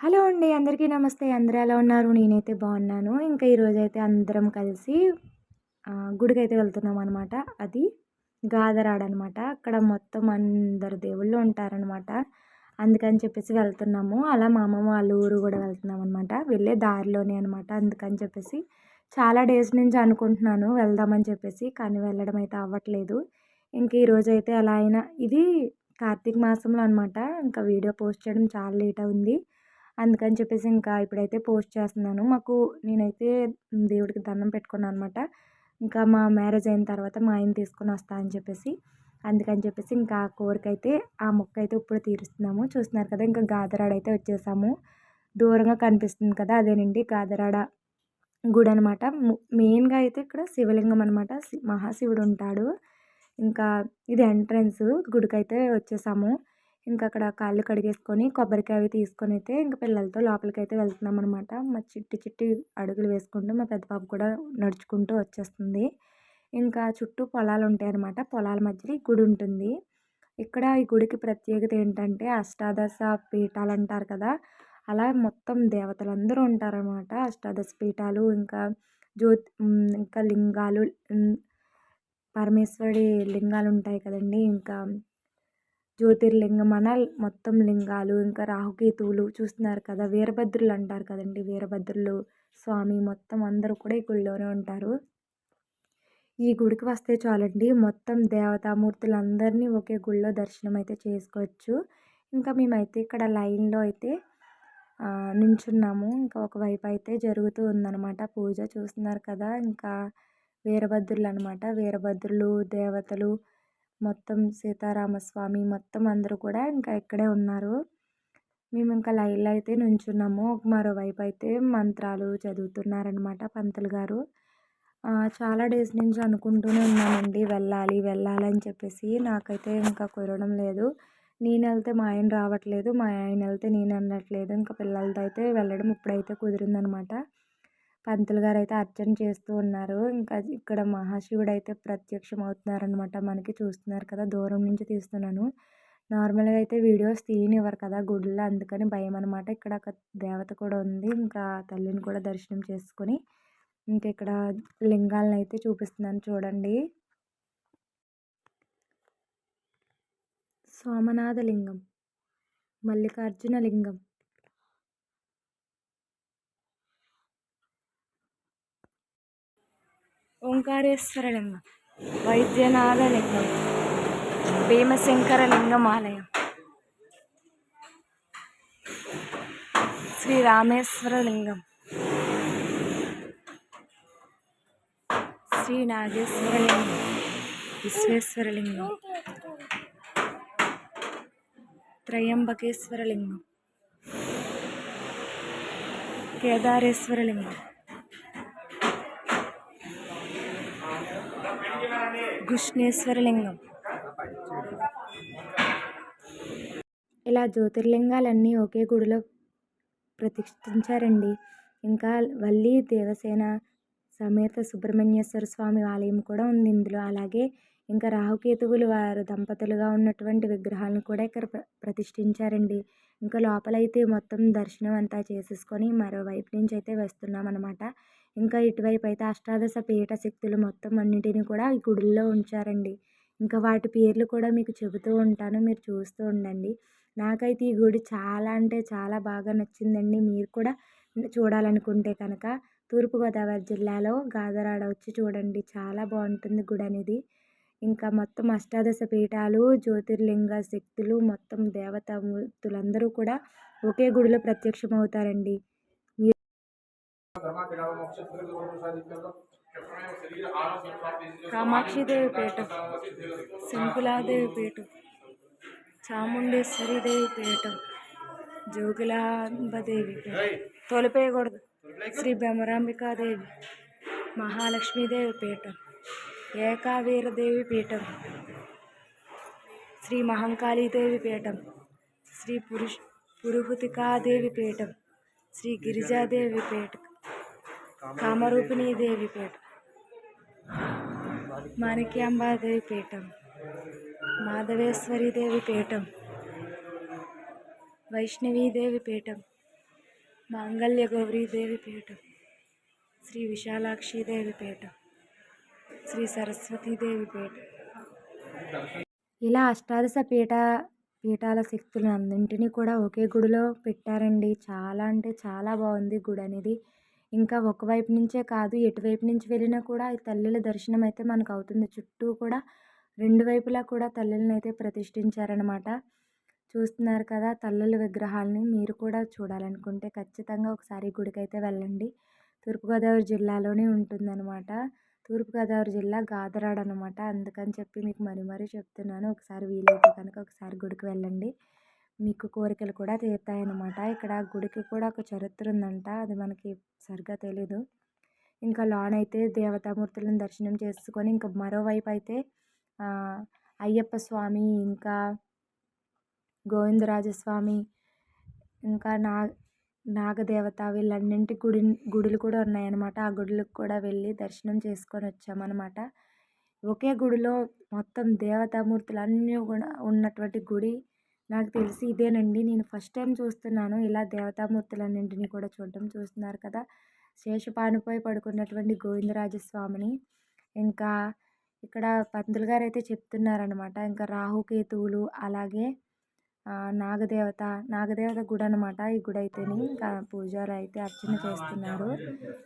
Hello అండి అందరికీ నమస్తే. అందరూ ఎలా ఉన్నారు? నేనైతే బాగున్నాను. ఇంకా ఈరోజైతే అందరం కలిసి గుడికి అయితే వెళ్తున్నాం అనమాట అది గాదరాడ అనమాట అక్కడ మొత్తం అందరు దేవుళ్ళు ఉంటారనమాట అందుకని చెప్పేసి వెళ్తున్నాము. అలా మా అమ్మమ్మ వాళ్ళ ఊరు కూడా వెళ్తున్నాం అనమాట వెళ్ళే దారిలోనే అనమాట అందుకని చెప్పేసి చాలా డేస్ నుంచి అనుకుంటున్నాను వెళ్దామని చెప్పేసి కానీ వెళ్ళడం అయితే అవ్వట్లేదు. ఇంక ఈరోజు అయితే అలా అయినా ఇది కార్తీక మాసంలో అనమాట ఇంకా వీడియో పోస్ట్ చేయడం చాలా లేట్ అయింది. అందుకని చెప్పేసి ఇంకా ఇప్పుడైతే పోస్ట్ చేస్తున్నాను. మాకు నేనైతే దేవుడికి దండం పెట్టుకున్నాను అనమాట ఇంకా మా మ్యారేజ్ అయిన తర్వాత మా ఆయన తీసుకుని వస్తా అని చెప్పేసి. అందుకని చెప్పేసి ఇంకా ఆ కోరిక అయితే ఆ మొక్క అయితే ఇప్పుడు తీరుస్తున్నాము. చూస్తున్నారు కదా ఇంకా గాదరాడ అయితే వచ్చేసాము. దూరంగా కనిపిస్తుంది కదా అదేనండి గాదరాడ గుడి అనమాట మెయిన్గా అయితే ఇక్కడ శివలింగం అనమాట మహాశివుడు ఉంటాడు. ఇంకా ఇది ఎంట్రన్స్ గుడికి అయితే వచ్చేసాము. ఇంకా అక్కడ కాళ్ళు కడిగేసుకొని కొబ్బరికాయ అవి తీసుకొని అయితే ఇంకా పిల్లలతో లోపలికి అయితే వెళ్తున్నాం అనమాట మా చిట్టి చిట్టి అడుగులు వేసుకుంటూ మా పెద్ద పాప కూడా నడుచుకుంటూ వచ్చేస్తుంది. ఇంకా చుట్టూ పొలాలు ఉంటాయి అనమాట పొలాల మధ్యలో ఈ గుడి ఉంటుంది. ఇక్కడ ఈ గుడికి ప్రత్యేకత ఏంటంటే అష్టాదశ పీఠాలు అంటారు కదా. అలా మొత్తం దేవతలందరూ ఉంటారనమాట. అష్టాదశ పీఠాలు ఇంకా జ్యోతి ఇంకా లింగాలు పరమేశ్వరుడి లింగాలు ఉంటాయి కదండి. ఇంకా జ్యోతిర్లింగం అన మొత్తం లింగాలు ఇంకా రాహుకేతువులు చూస్తున్నారు కదా. వీరభద్రులు అంటారు కదండి. వీరభద్రులు స్వామి మొత్తం అందరూ కూడా ఈ గుడిలోనే ఉంటారు. ఈ గుడికి వస్తే చాలండి. మొత్తం దేవతామూర్తులందరినీ ఒకే గుడిలో దర్శనం అయితే చేసుకోవచ్చు. ఇంకా మేమైతే ఇక్కడ లైన్లో అయితే నించున్నాము. ఇంకా ఒకవైపు అయితే జరుగుతూ ఉందన్నమాట పూజ. చూస్తున్నారు కదా ఇంకా వీరభద్రులు అనమాట వీరభద్రులు దేవతలు మొత్తం సీతారామస్వామి మొత్తం అందరూ కూడా ఇంకా ఇక్కడే ఉన్నారు. మేము ఇంకా లైన్లో అయితే నుంచున్నాము. మరోవైపు అయితే మంత్రాలు చదువుతున్నారనమాట పంతులు గారు. చాలా డేస్ నుంచి అనుకుంటూనే ఉన్నానండి వెళ్ళాలి వెళ్ళాలి అని చెప్పేసి. నాకైతే ఇంకా కుదరడం లేదు. నేను వెళ్తే మా ఆయన రావట్లేదు మా ఆయన వెళ్తే నేను అనట్లేదు ఇంకా పిల్లలతో అయితే వెళ్ళడం ఇప్పుడైతే కుదిరిందనమాట పంతులు గారు అయితే అర్చన చేస్తూ ఉన్నారు. ఇంకా ఇక్కడ మహాశివుడు అయితే ప్రత్యక్షం అవుతున్నారనమాట మనకి చూస్తున్నారు కదా దూరం నుంచి తీస్తున్నాను. నార్మల్గా అయితే వీడియోస్ తీయనివ్వరు కదా గుడిలో అందుకని భయం అనమాట ఇక్కడ ఒక దేవత కూడా ఉంది ఇంకా తల్లిని కూడా దర్శనం చేసుకొని ఇంకా ఇక్కడ లింగాలను అయితే చూపిస్తున్నాను చూడండి. సోమనాథ లింగం మల్లికార్జున లింగం ఓంకారేశ్వరలింగం వైద్యనాథ భీమశంకరలింగం ఆలయం లింగమాలయం శ్రీ నాగేశ్వరలింగం విశ్వేశ్వరలింగం లింగం కృష్ణేశ్వరలింగం. ఇలా జ్యోతిర్లింగాలన్నీ ఒకే గుడిలో ప్రతిష్ఠించారండి. ఇంకా వల్లి దేవసేన సమేత సుబ్రహ్మణ్యేశ్వర స్వామి ఆలయం కూడా ఉంది ఇందులో. అలాగే ఇంకా రాహుకేతువులు వారు దంపతులుగా ఉన్నటువంటి విగ్రహాలను కూడా ఇక్కడ ప్రతిష్ఠించారండి. ఇంకా లోపలైతే మొత్తం దర్శనం అంతా చేసేసుకొని మరోవైపు నుంచి అయితే వస్తున్నాం అనమాట ఇంకా ఇటువైపు అయితే అష్టాదశ పీఠ శక్తులు మొత్తం అన్నిటిని కూడా ఈ గుడిలో ఉంచారండి. ఇంకా వాటి పేర్లు కూడా మీకు చెబుతూ ఉంటాను మీరు చూస్తూ ఉండండి. నాకైతే ఈ గుడి చాలా అంటే చాలా బాగా నచ్చిందండి. మీరు కూడా చూడాలనుకుంటే కనుక తూర్పుగోదావరి జిల్లాలో గాదరాడ వచ్చి చూడండి. చాలా బాగుంటుంది గుడి అనేది. ఇంకా మొత్తం అష్టాదశ పీఠాలు జ్యోతిర్లింగ శక్తులు మొత్తం దేవతామూర్తులందరూ కూడా ఒకే గుడిలో ప్రత్యక్షమవుతారండి. కామాక్షిదేవి పీఠం శంకులాదేవి పీఠం చాముండేశ్వరి దేవి పీఠం జోగులాంబదేవి తొలిపేయకూడదు. శ్రీ భ్రమరాంబికాదేవి మహాలక్ష్మీదేవి పీఠం ఏకావీరదేవి పీఠం శ్రీ మహంకాళీదేవి పీఠం శ్రీ పురుష్ పురుహుతికాదేవి పీఠం శ్రీ గిరిజాదేవి పీఠం కామరూపిణీ దేవి పీఠం. మాణిక్యాంబాదేవి పీఠం. మాధవేశ్వరి దేవి పీఠం. వైష్ణవీదేవి పీఠం. మాంగళ్య గౌరీదేవి పీఠం. శ్రీ విశాలాక్షిదేవి పీఠం. శ్రీ సరస్వతీదేవి పీఠం. ఇలా అష్టాదశ పీఠ పీఠాల శక్తులను అన్నింటినీ కూడా ఒకే గుడిలో పెట్టారండి. చాలా అంటే చాలా బాగుంది గుడి అనేది ఇంకా ఒకవైపు నుంచే కాదు ఎటువైపు నుంచి వెళ్ళినా కూడా ఈ తల్లుల దర్శనం అయితే మనకు అవుతుంది. చుట్టూ కూడా రెండు వైపులా కూడా తల్లులను అయితే ప్రతిష్ఠించారనమాట చూస్తున్నారు కదా తల్లుల విగ్రహాలని మీరు కూడా చూడాలనుకుంటే ఖచ్చితంగా ఒకసారి గుడికి అయితే వెళ్ళండి. తూర్పుగోదావరి జిల్లాలోనే ఉంటుందన్నమాట. తూర్పుగోదావరి జిల్లా గాదరాడు అనమాట అందుకని చెప్పి మీకు మరీ మరీ చెప్తున్నాను. ఒకసారి వీలైతే కనుక ఒకసారి గుడికి వెళ్ళండి. మీకు కోరికలు కూడా తీరుతాయన్నమాట. ఇక్కడ గుడికి కూడా ఒక చరిత్ర ఉందంట. అది మనకి సరిగ్గా తెలీదు. ఇంకా లోన్ అయితే దేవతామూర్తులను దర్శనం చేసుకొని ఇంకా మరోవైపు అయితే అయ్యప్ప స్వామి ఇంకా గోవిందరాజస్వామి ఇంకా నా నాగదేవత వీళ్ళన్నింటి గుడి గుడులు కూడా ఉన్నాయన్నమాట. ఆ గుడులకు కూడా వెళ్ళి దర్శనం చేసుకొని వచ్చామన్నమాట. ఒకే గుడిలో మొత్తం దేవతామూర్తులు అన్నీ కూడా ఉన్నటువంటి గుడి నాకు తెలిసి ఇదేనండి. నేను ఫస్ట్ టైం చూస్తున్నాను. ఇలా దేవతామూర్తులన్నింటినీ కూడా చూడడం చూస్తున్నారు కదా! శేషపానుపై పడుకున్నటువంటి గోవిందరాజస్వామిని. ఇంకా ఇక్కడ పంతులు గారు అయితే చెప్తున్నారనమాట ఇంకా రాహుకేతువులు అలాగే నాగదేవత నాగదేవత గుడి అనమాట ఈ గుడి అయితేనే ఇంకా పూజారు అయితే అర్చన చేస్తున్నారు.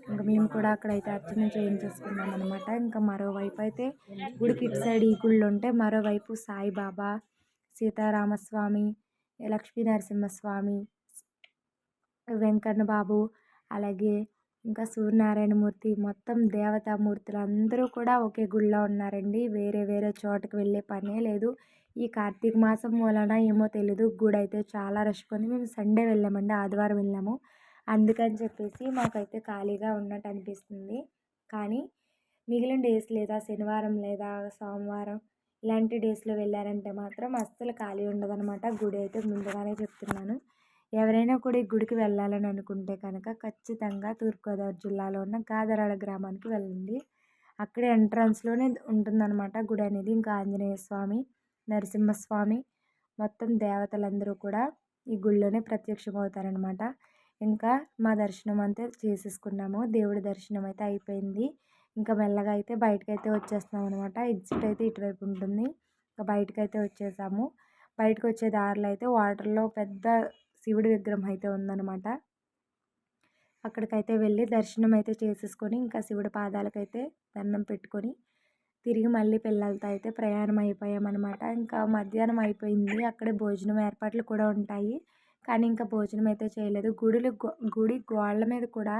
ఇంకా మేము కూడా అక్కడైతే అర్చన చేయించేసుకున్నాం అనమాట ఇంకా మరోవైపు అయితే గుడికి ఇటు సైడ్ ఈ గుళ్ళు ఉంటే మరోవైపు సాయిబాబా సీతారామస్వామి లక్ష్మీ నరసింహస్వామి వెంకన్న బాబు అలాగే ఇంకా సూర్యనారాయణమూర్తి మొత్తం దేవతామూర్తులు అందరూ కూడా ఒకే గుడిలో ఉన్నారండి. వేరే వేరే చోటకి వెళ్ళే పనే లేదు. ఈ కార్తీక మాసం వలన ఏమో తెలీదు. గుడి అయితే చాలా రష్గా ఉంది మేము సండే వెళ్ళామండి. ఆదివారం వెళ్ళాము. అందుకని చెప్పేసి మాకైతే ఖాళీగా ఉన్నట్టు అనిపిస్తుంది. కానీ మిగిలిన డేస్ లేదా శనివారం లేదా సోమవారం ఇలాంటి డేస్లో వెళ్ళారంటే మాత్రం అస్సలు ఖాళీ ఉండదన్నమాట. గుడి అయితే ముందుగానే చెప్తున్నాను. ఎవరైనా కూడా ఈ గుడికి వెళ్ళాలని అనుకుంటే కనుక ఖచ్చితంగా తూర్పుగోదావరి జిల్లాలో ఉన్న గాదరాడ గ్రామానికి వెళ్ళండి. అక్కడ ఎంట్రన్స్లోనే ఉంటుందన్నమాట గుడి అనేది. ఇంకా ఆంజనేయ స్వామి నరసింహస్వామి మొత్తం దేవతలందరూ కూడా ఈ గుళ్ళోనే ప్రత్యక్షం అవుతారనమాట ఇంకా మా దర్శనం అంతా చేసేసుకున్నాము. దేవుడి దర్శనం అయితే అయిపోయింది. ఇంకా మెల్లగా అయితే బయటకి అయితే వచ్చేస్తున్నాం అనమాట ఎగ్జిట్ అయితే ఇటువైపు ఉంటుంది. ఇంకా బయటకి అయితే వచ్చేసాము. బయటకు వచ్చే దారిలో అయితే వాటర్లో పెద్ద శివుడి విగ్రహం అయితే ఉందన్నమాట. అక్కడికైతే వెళ్ళి దర్శనం అయితే చేసేసుకొని ఇంకా శివుడి పాదాలకైతే దండం పెట్టుకొని తిరిగి మళ్ళీ పిల్లలతో అయితే ప్రయాణం అయిపోయామన్నమాట. ఇంకా మధ్యాహ్నం అయిపోయింది. అక్కడే భోజనం ఏర్పాట్లు కూడా ఉంటాయి. కానీ ఇంకా భోజనం అయితే చేయలేదు. గుడిలు గుడి గోడల మీద కూడా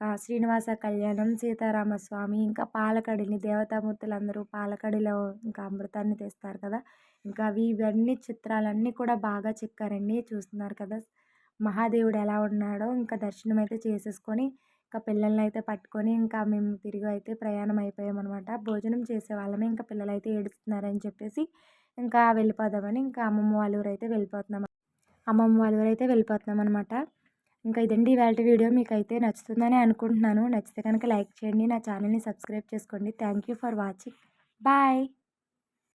శ్రీనివాస కళ్యాణం సీతారామస్వామి ఇంకా పాలకడిని దేవతామూర్తులు అందరూ పాలకడిలో ఇంకా అమృతాన్ని తెస్తారు కదా. ఇంకా అవి ఇవన్నీ చిత్రాలన్నీ కూడా బాగా చెక్కారండి చూస్తున్నారు కదా. మహాదేవుడు ఎలా ఉన్నాడో ఇంకా దర్శనం అయితే చేసేసుకొని ఇంకా పిల్లల్ని అయితే పట్టుకొని ఇంకా మేము తిరిగి అయితే ప్రయాణం అయిపోయామన్నమాట. భోజనం చేసేవాళ్ళమే ఇంకా పిల్లలు అయితే ఏడుస్తున్నారని చెప్పేసి ఇంకా వెళ్ళిపోదామని ఇంకా అమ్మమ్మ వాళ్ళ ఊరు అయితే వెళ్ళిపోతున్నాం అమ్మమ్మ వాళ్ళ ఊరు అయితే వెళ్ళిపోతున్నాం అనమాట ఇంకా ఇదండి ఇవాళ వీడియో మీకు అయితే నచ్చుతుందని అనుకుంటున్నాను. నచ్చితే కనుక లైక్ చేయండి నా ఛానల్ని సబ్స్క్రైబ్ చేసుకోండి. Thank you for watching. Bye.